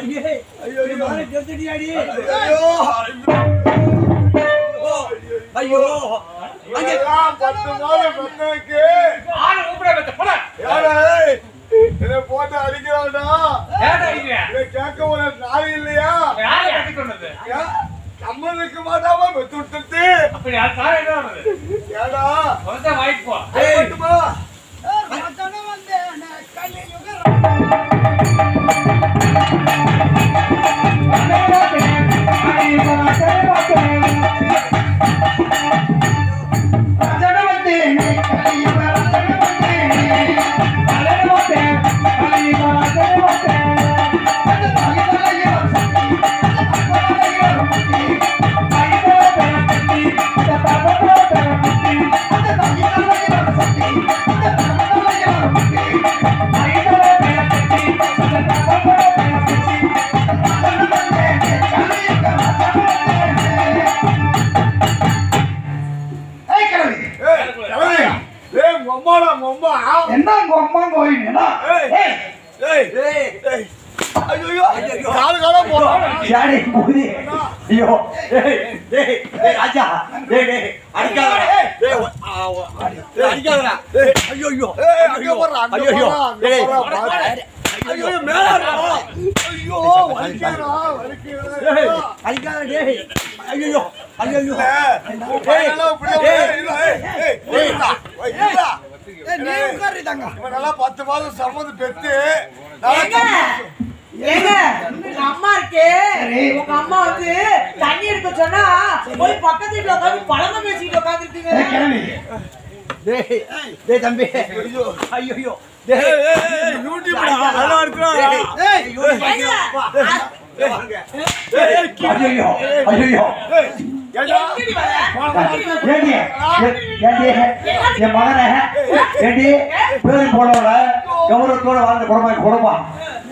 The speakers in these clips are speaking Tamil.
அடியே. ஐயோ, என் மகனை கெடுத்துட்டியாடி. ஐயோ ஐயோ. அங்கே. பத்து மாதம் பெத்தவனுக்கு ஆளு கூப்பிட வைத்த போல ஏடா, ஏய், என்னை போட்டு அடிக்கிறான்டா ஏன்டா அடிக்கிற? இதை கேட்க ஒரு நாள் இல்லையா? யாரை கட்டி கொண்டது? ஏன்? நம்ம இருக்க மாட்டாம பெத்து விட்டுட்டு. அப்படி யார் காரை என்ன பண்ணது? ஏடா. கொஞ்சம் வாங்கிட்டு போ. அது மட்டுமா ஏய் I'm gonna go get it. காலு காலா போறான். யாடி மூதி ஐயோ டேய் டேய் டேய் ராஜா டேய் டேய் அடிக்காதடா டேய் டேய், அடிக்காதடா டேய் ஐயோ ஐயோ அங்க அங்க ஐயோ ஐயோ டேய். ஐயோ மேல ஐயோ, வலிக்குதுடா, வலிக்குது. டேய் அடிக்காத டேய் ஐயோ ஐயோ ஐயோ ஏய், உன் பையனெல்லாம் இப்படியே நீ உட்காரு தங்க இவன் நல்லா பத்து மாதம் சம்மந்து பெத்து ஏங்க உங்க அம்மா இருக்கே. உங்க அம்மா வந்து தண்ணி எடுக்க சொன்னா போய் பக்கத்து வீட்டுல உட்காந்து பழங்க பேசிட்டு உட்காந்துருக்கீங்க தம்பி. ஐயோ. நல்லா இருக்குடா. என் மகனை? ஏண்டி? பேரு போடல கௌரவத்தோட வாழ்ந்த குடும்பம்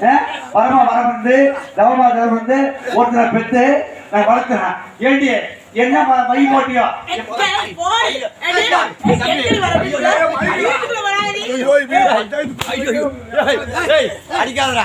ஆ? வரமா வரம் வந்து தவமா தவம் வந்து ஒருத்தரை பெத்து நான் வளர்த்துறேன் ஏண்டி? என்ன ம- போட்டியோ அடிக்காதடா.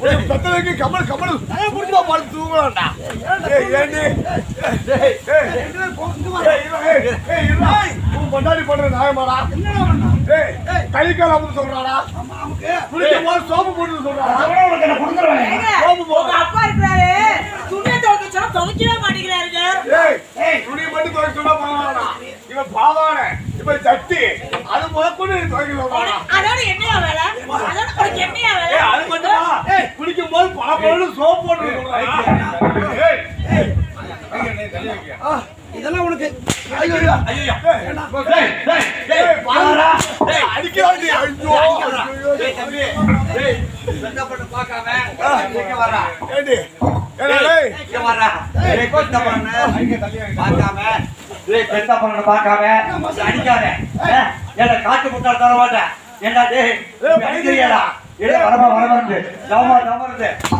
உன்னை பெத்தவனுக்கு கமல் கமல் குடும்பமா பார்த்து தூங்கலாம்டா. ஏய், ஏண்டி? டேய் ஏய், ஏய், ஏய், இரு, ஏய், ஏய், இருடா. உன் பொண்டாட்டி பண்ற நியாயமாடா? ஏய், கை கால் அமுத்து சொல்றாடா? குளிக்கும் போது சோப்பு போட்டு சொல்றாடா? சோப்பு உங்க போடு. அப்பா இருக்கிறாரு துணியை துவைக்க சொன்னா துவைக்கவே மாட்டேங்கிறாருங்க ஏய், ஏய், துணி மட்டும் துவைக்க சொன்னா பரவாயில்லடா. இவன் பாவாடை, இவன் சட்டி, அது முதற்கொண்டு துவைக்க சொல்றாடா. அதோட என்னையா வேலை அதோட உனக்கு என்னையா வேலை ஏய், அது மட்டுமா? ஏய், குளிக்கும் போது பாப்பாவோட சோப்பு போட்டு சொல்றாடா. ஏய், ஏய், இதெல்லாம் உனக்கு பார்க்காம அடிக்காத. ஏடா காட்டு முட்டாள் தர மாட்டேன் அடிக்கிறியாடா? ஏடா வரமா வரமாருந்து தவமா ஐயோ,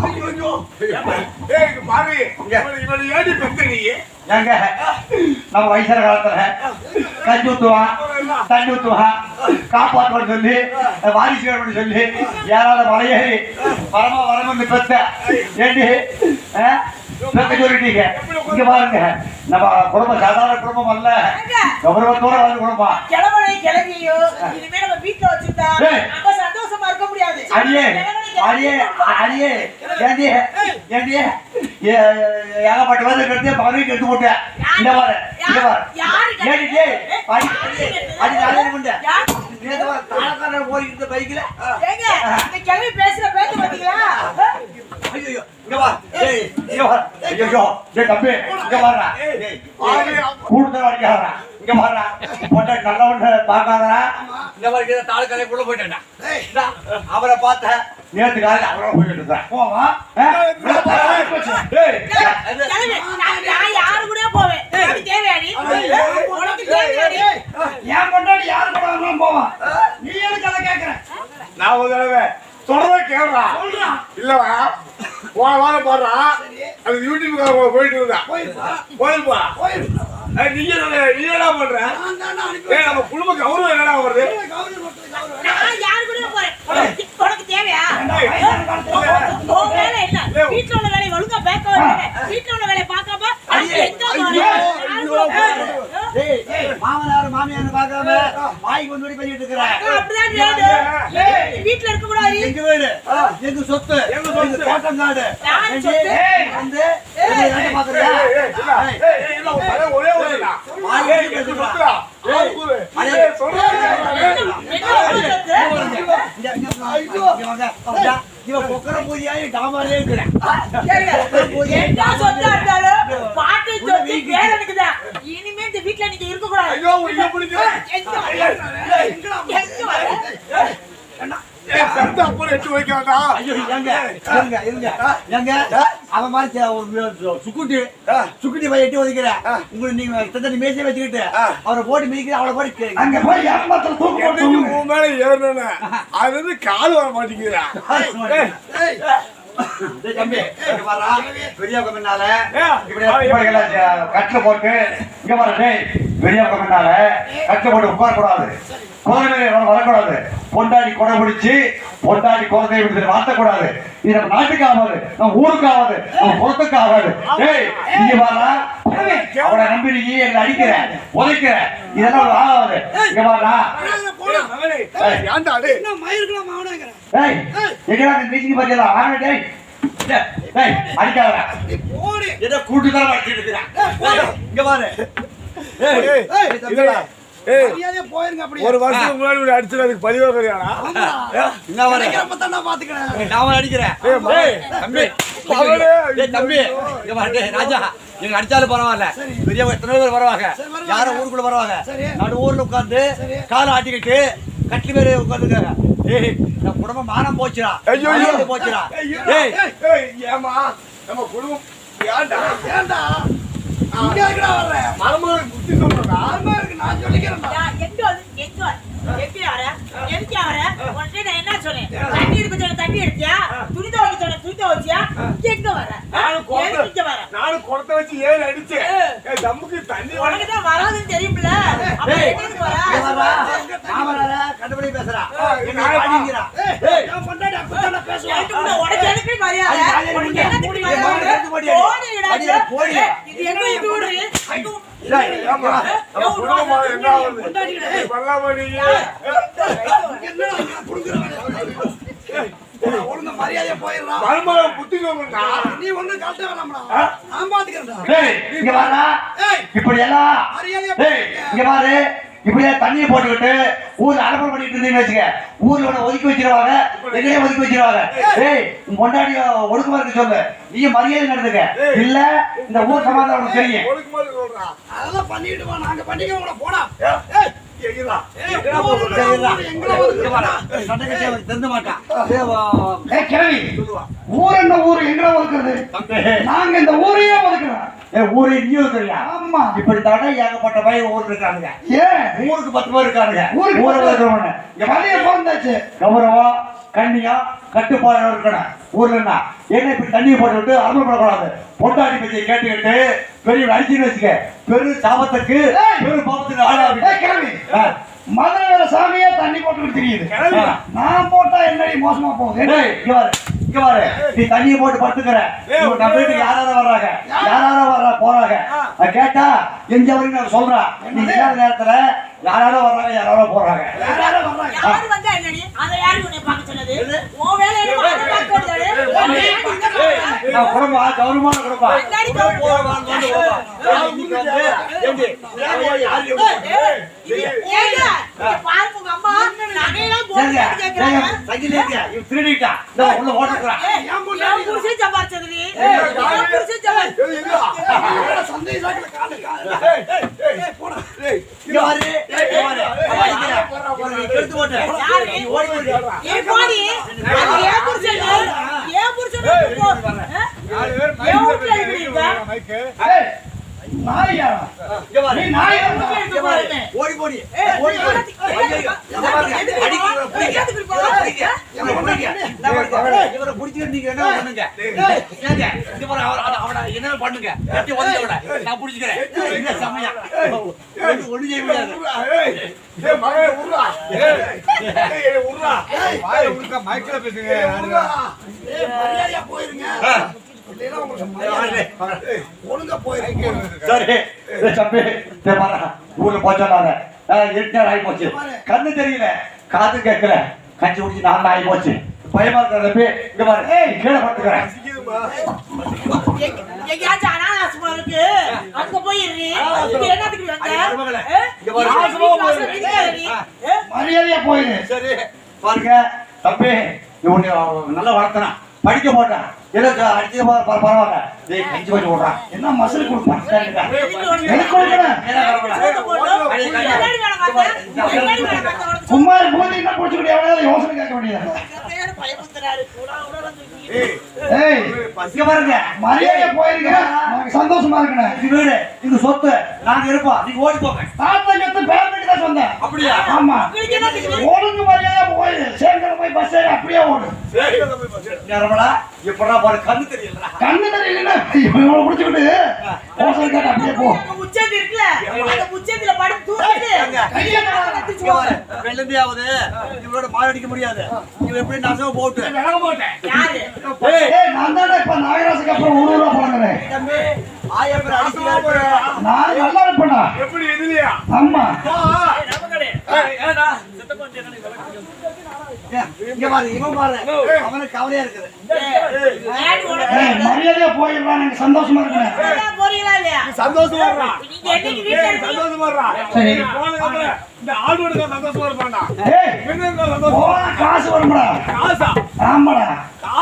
நம்ம வயசான காலத்துல கஞ்சி ஊத்துவான் தண்ணி ஊத்துவான் காப்பாற்றுவான்னு சொல்லி வாரிசு சொல்லி ஏறாத மலையேறி வரமா வரமா பெத்த ஏண்டி? பெத்த சொல்லிட்டீங்க. இங்க பாருங்க நம்ம குடும்பம் சாதாரண குடும்பம் அல்ல. கௌரவத்தோட வாழ்ந்த குடும்பம்? இனிமே நம்ம வீட்டுல வச்சிருந்தா சந்தோஷமா இருக்க முடியாது. அடியே அடியே ஏண்டி ஏண்டி ஏகப்பட்ட வந்து கெடுத்து போட்டேன் இந்த பாரு இந்த பாரு? ஏண்டி அடி? அடி? நேத்து வா தாளக்காரன் இந்த கிழவி பேசுற பேச்சு பாத்தீங்களா ஐயோ இங்க வா. ஏய் இங்க வா. ஐயோ டேய் தம்பி இங்க வாடா. பாரு, கூடுதல் அடிக்காதடா இங்க வாடா. பொட்டை நல்லவன்னு பார்க்காதடா. இந்த மாதிரி ஏதோ தாலுக்காலே போயிட்டேன்டா இந்தா, அவரை பார்த்தேன் நேத்து காலையில அவரை போயிட்டு போவா. டேய் கிளவி நான் நான் யாரு கூட போவேன் உனக்கு தேவையாடி உனக்கு தேவையாடி என் கொண்டாடி யாரு கூட வேணாலும் போவான் நீ எதுக்கு அதை கேட்கற நான் ஒரு தடவை சொல்றத கேளுடா இல்லடா போன வாரம் பாடுறா அது யூடியூப்கார போயிட்டு இருந்தா போயிருப்பா ஏய், நீங்க என்ன- நீ என்ன பண்ற ஏய் நம்ம குடும்ப கௌரவம் என்னடா வருது நான் யாரு கூடயோ போறேன். உனக்கு உனக்கு தேவையா? உன் வேலை என்ன? வீட்ல உள்ள வேலையை ஒழுங்கா பார்க்க வேண்டியது. வீட்ல உள்ள வேலையை பார்க்காம அடுத்து எங்க போறேன்? யாரு கூட போறேன்? டேய், டேய், மாமனார் மாமியார் பார்க்காம வாய்க்கு வந்து வீட்ல இருக்க கூடாது எங்க வீடு? எங்க சொத்து? எங்க சொத்து. தோட்டம் காடு? வந்து? ஒரே. வாங்க. இவன் டாமாலே இருக்கிறேன். பூஜை. பாட்டு. இனிமே இந்த வீட்ல நீங்க இருக்க கூடாது ஐயோ, உனக்கு பிடிக்கல. எங்க வர? எங்க வர? ஏய், சத்தம் அப்புறம் எட்டு வைக்காதா? ஐயோ, ஏங்க, இருங்க, இருங்க. ஏங்க, அவன் மாதிரி சே- ஒரு சுக்குட்டி சுக்குட்டி போய் எட்டி ஒதுக்கிறேன் உங்களுக்கு நீங்க தந்தனி மேசை வச்சுக்கிட்டு அவரை போட்டு மிதிக்கிற அவளை போட்டு அங்க போய் ஏமாத்தல தூக்கு மேல அது கால் வர மாட்டேங்குதுடா. ஏய். பெரியவங்க முன்னால ஏய், கட்டில போட்டு இங்க பாரு டேய் பெரியவங்க முன்னால கட்டில போட்டு உட்கார கூடாது குழந்தை வரக்கூடாது பொண்டாடி கொடை பிடிச்சு பொண்டாடி குழந்தைய விடுத்து மாத்தக்கூடாது. இது நம்ம நாட்டுக்கு ஆகாது நம்ம ஊருக்கு ஆகாது நம்ம புறத்துக்கு ஆகாது டேய் இங்க பாருடா. அவனை நம்பி நீ எங்களை அடிக்கிற உதைக்கிற. இதெல்லாம் ஆகாது இங்க பாருடா. ஏய், ஏய், எங்கடா மீட்டிங் பத்தியல ஆனா டேய். டேய், டேய் அடிக்காதடா. ஏதோ கூட்டு தான் இருக்கிறான் இங்க பாரு. ஏய், ஏய் இதடா. ஏய், போயிருங்க ஒரு வருஷத்துக்கு முன்னாடி இப்படி அடிச்சது அதுக்கு பதிவா கிடையாடா என்ன பாரு. நான் பாத்துக்கிறேன். நான் அடிக்கிறேன். ஏய், தம்பி. தம்பி. இங்க பாரு. ராஜா எங்க அடிச்சாலும் பரவாயில்ல. பெரியவங்க எத்தனை பேர் வருவாங்க? யாரும் ஊருக்குள்ள வருவாங்க. நடு ஊர்ல உட்கார்ந்து காலை ஆட்டிக்கிட்டு கட்டில் பேரு உட்காந்துருக்காங்க ஏய் நம்ம குடும்பம் மானம் போச்சுடா ஐயோ, ஐயோ. மரியாதை போச்சுடா ஏய், ஏம்மா நம்ம குடும்பம் ஏன்டா ஏன்டா இங்க இருக்கடா இருக்கு நான் சொல்லிக்கிறேன்டா யா, எங்க வந்து எங்க? எப்படி வர? எங்க வர? உன்கிட்ட என்ன சொன்னேன்? தண்ணி எடுக்க தண்ணி எடுத்தியா? துணி துவைக்க சொன்னேன், துணி துவைச்சியா? எங்க வர? எதுக்கு வர? நானும் குடத்தை வச்சு ஏன் அடிச்சேன் ஏய், தம்முக்கு தண்ணி உனக்கு தான் வராதுன்னு தெரியும்ல? கண்டுபிடி பேசுறா உனக்கு எதுக்கு மரியாதை? போடி இது எங்க குடும்பமா என்ன ஒழுங்கா மரியாதையா போயிடுறான் மருமகன் புத்தி சொல்றா நீ ஒண்ணும் கட்ட வேணாம்டா நான் பாத்துக்கிறேன்டா டேய், இங்க வாடா. ஏய் இப்படி எல்லாம் மரியாதையா டேய், இங்க பாரு. இப்படியே தண்ணியை போட்டுக்கிட்டு ஊர்ல அலப்பல் பண்ணிட்டு இருந்தீங்கன்னு வச்சுக்க ஊர்ல உன்னை ஒதுக்கி வச்சிருவாங்க எங்கேயே ஒதுக்கி வச்சிருவாங்க. டேய் உன் பொண்டாடி ஒடுக்கமா இருக்க சொல்லு. நீ மரியாதை நடந்துக்க. இல்ல இந்த ஊர் சமாதானம் தெரியும். சொல்றா அதெல்லாம் பண்ணிட்டு நாங்க பண்ணிக்க கூட ஊர் என்ன ஊர் எங்க ஒதுக்குறது. நாங்க இந்த ஊரையே ஒதுக்குறோம். ஏய், ஊரே நீயும் தெரியா ஆமா. இப்படி தானே ஏகப்பட்ட பையன் ஊர் இருக்கானுங்க. ஏன்? ஊருக்கு பத்து பேர் இருக்கானுங்க. ஊருக்கு ஊரை பத்து பேர். இருக்கிறவன. வழிய பிறந்தாச்சு கௌரவம் கண்ணியம் கட்டுப்பாடு இருக்கணும். ஊர்ல என்ன இப்படி தண்ணியை போட்டு விட்டு அருமைப்படக்கூடாது. பொண்டாடி பற்றியை கேட்டுக்கிட்டு பெரிய அடிச்சுன்னு வச்சுக்க. பெரு சாபத்துக்கு. பெரு பாவத்துக்கு ஏய் ஆளாவி கிழவி மதுரை சாமியே தண்ணி போட்டுக்கிட்டு தெரியுது. நான் போட்டா என்னடி மோசமா போகுது டேய், இங்க பாரு நீ தண்ணியை போட்டு படுத்துக்கிற. நம்ம வீட்டுக்கு யாராவது வர்றாங்க? யாராவது வர்ற போறாங்க. நான் கேட்டா எங்க வரைக்கும் நான் சொல்றேன். நீ நேரத்துல யாராவது வர்றாங்க யாராவது போறாங்க. அதை யாரு உன்னை பார்க்க சொன்னது? உன் வேலை என்னமோ அதை பார்க்க பார்க்க. நான் குடும்பம் கௌரவமான குடும்பம். போறவான்னு வந்து போவா. ஏய், எப்படி? யாரு? ஏய், ஏங்க? பாருங்க உங்க அம்மா நகையெல்லாம் போட்டு ஏங்க, ஏங்க, கேக்குறாங்க. சங்கிலி இருக்கியா? இவன் திருடிட்டான். இதோ உள்ள. ஏய், என் புருஷன் சம்பாரிச்சது நீ. என் புருஷன் சம்பாரி- ஏய், இல்ல. சந்தை சாக்கில காலு காலு ஏய், ஏய், ஏய், போடா. ஏய், இங்க. அவன் அடிக்கிறான். இவனை நீ கெடுத்து போட்ட. யாரு? ஓடி ஏன் போடி? அது என் புருஷன். என் புருஷன் போ. மைக்ல வீட்டுல. ஏய், நாய்? யாரா? இங்க பாரு. நீ நாய். ஓடி போடி. ஓடி இவரை. என்ன பண்ணுங்க? இவரை பிடிச்சிட்டு நீங்க என்ன பண்ணுங்க? பண்ணுங்க? நான் பிடிச்சிக்கிறேன். சமயம்? ஒண்ணு- செய்ய முடியாது. பேசுங்க போயிருங்க. இல்லைன்னா உங்களுக்கு ஒழுங்கா போயிருங்க சரி. தம்பி ஊர்ல போச்சோன்னாங்க இருட்டார் ஆகி போச்சு கண்ணு தெரியல காது கேட்கல கஞ்சி குடிச்சு நான் ஆகி போச்சு பயமா இருக்கிற தம்பி இங்க பாரு ஏய் கீழே எங்கேயாச்சும் இருக்கு அங்க இங்க என்னத்துக்கு வந்த? மரியாதையா போயிரு. சரி. பாருங்க தம்பி இவனை நல்லா வளர்த்தனா படிக்க மாட்டான். ஏதோ அடிச்சு பரவாயில்ல. டேய் கஞ்சி விடுறான் என்ன மசில் கொடுப்பான்? எனக்கு? கொடுக்கணும் என்ன போது பிடிச்சிக்கிட்டு எவ்வளவு யோசனை கேட்க வேண்டியது பாருங்க. மரியாதையா போயிருங்க. எனக்கு சந்தோஷமா இருக்கணும். இது வீடு இது சொத்து. நாங்க இருப்போம் நீங்க ஓடி போங்க. தாத்தா சொத்து பேமெண்ட் தான் சொந்தேன் அப்படியா? ஆமா? ஒழுங்கு மரியாதையா போய் சேங்கர போய் பஸ் ஏறி அப்படியே ஓடு. ஏய், இதை போய் பாரு. நேரமலா இப்படா பாரு கண்ணு தெரியலடா. கண்ணு தெரியலன்னா இவ்வளவு பிடிச்சிக்கிட்டு யோசனை கேட்டு அப்படியே போ. முச்சந்தி இருக்குல்ல, அந்த முச்சந்தில படுத்து தூக்கிட்டு. வெள்ளந்தியாவது இவரோட மாடு அடிக்க முடியாது. இவர் எப்படி நாசமா போட்டு? ஏய் நான் தானே இப்ப நாகராசுக்கு அப்புறம் ஆயிரம் அடிக்கிறாரு நான் நல்லா இருப்பேன்டா எப்படி இதுலயா ஆமா மரியாதையா போயிடலாம் எனக்கு சந்தோஷமா இல்லையா? சந்தோஷமா? சந்தோஷமா. சரி. இந்த ஆள்வோடுக்கு சந்தோஷமா இருப்பான்டா. காசு வரும்டா. காசா? ஆமாடா.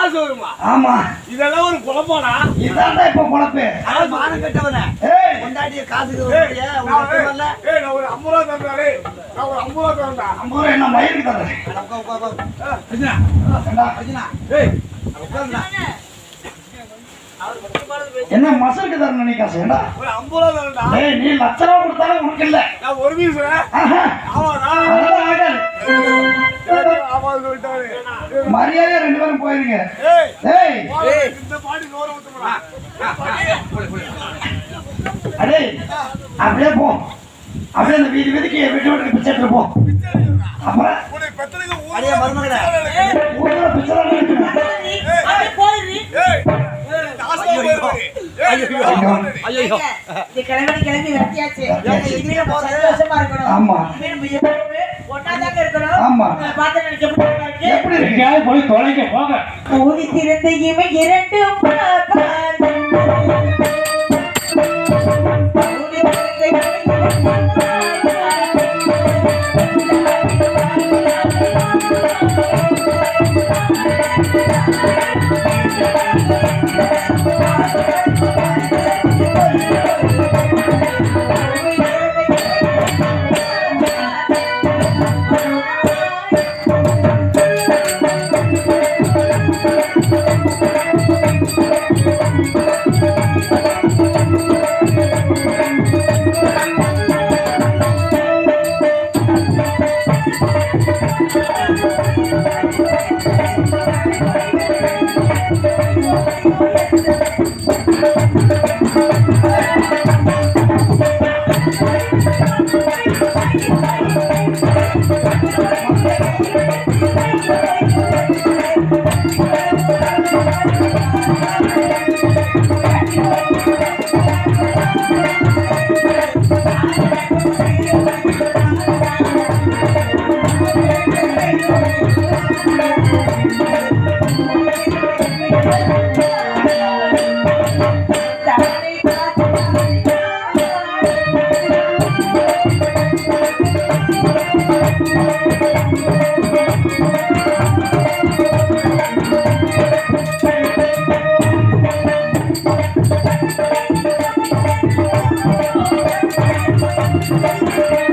காசு வருமா? ஆமா. இதெல்லாம் ஒரு குழப்பம்டா. இதான்டா இப்ப பொழப்பு அவன் மானம் கட்டவன ஏய். கொண்டாடிய காசுக்கு? நான் உனக்கு ஏய், வரல? ஏய், நான் ஒரு ஐம்பது ரூபா தந்தாலே நான் ஒரு ஐம்பது ரூபா தரேன்டா. ஐம்பது ரூபா என்ன மயிருக்கு தரேன்? உட்கார், உட்கார். ஏண்டா, அர்ஜுனா, ஏய். உட்காருடா. என்ன மசருக்கு தரணும் நீ காசு ஏண்டா? ஒரு ஐம்பது ரூபா தரேன்டா. ஏய் நீ லட்ச ரூபா கொடுத்தாலும் உனக்கு இல்ல. நான் ஒரு ஆகாது ஆமா சொல்லிட்டாரு மரியாதையா ரெண்டு பேரும் போயிருங்க. அடே அப்படியே போ. அப்படியே அந்த வீதி வீதிக்கு வீட்டு வீட்டுக்கு பிச்சை எடுத்துட்டு போ. அப்புறம் கிழமை கிளம்பி வெட்டியாச்சு. ஆமா. ஆமா. உங்களை பார்த்து எனக்கு எப்படி இருக்கு? எப்படி இருக்கு எங்கேயாவது போய் தொலைங்க போங்க ஊதி திறந்த இமை இரண்டும் பார்ப்பான். ஊதி திறந்த Thank you.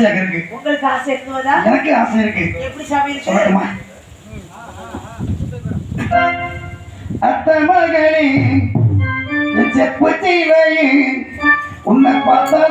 ஆசையாக இருக்கு உங்களுக்கு ஆசை இருக்குவதா எனக்கு ஆசை இருக்கு எப்படி சாமி இருக்கு? சொல்லட்டுமா? அத்த மகளே செப்புச்சிலே உன்னை பார்த்ததுமே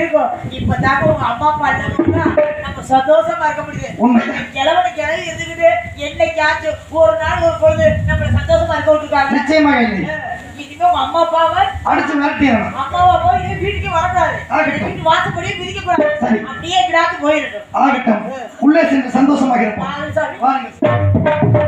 இருக்கும் இப்பதாங்க உங்க அம்மா அப்பா இல்லாம நம்ம சந்தோஷமா இருக்க முடியுது. கிழவனை கிளவி இருந்துக்கிட்டு என்னைக்காச்சும் ஒரு நாள் ஒரு பொழுது நம்மள சந்தோஷமா இருக்க விட்டுருக்காங்க. நிச்சயமாக இல்லை. இனிமே உங்க அம்மா அப்பாவை அடிச்சு மிரட்டிடணும். அம்மாவை போய் இனிமே வீட்டுக்கு வரக்கூடாது. வீட்டு வாசப்படியே மிதிக்க கூடாது. அப்படியே கிடாத்து போயிடணும். ஆகட்டும் உள்ளே சென்று சந்தோஷமாக இருப்போம். வாங்க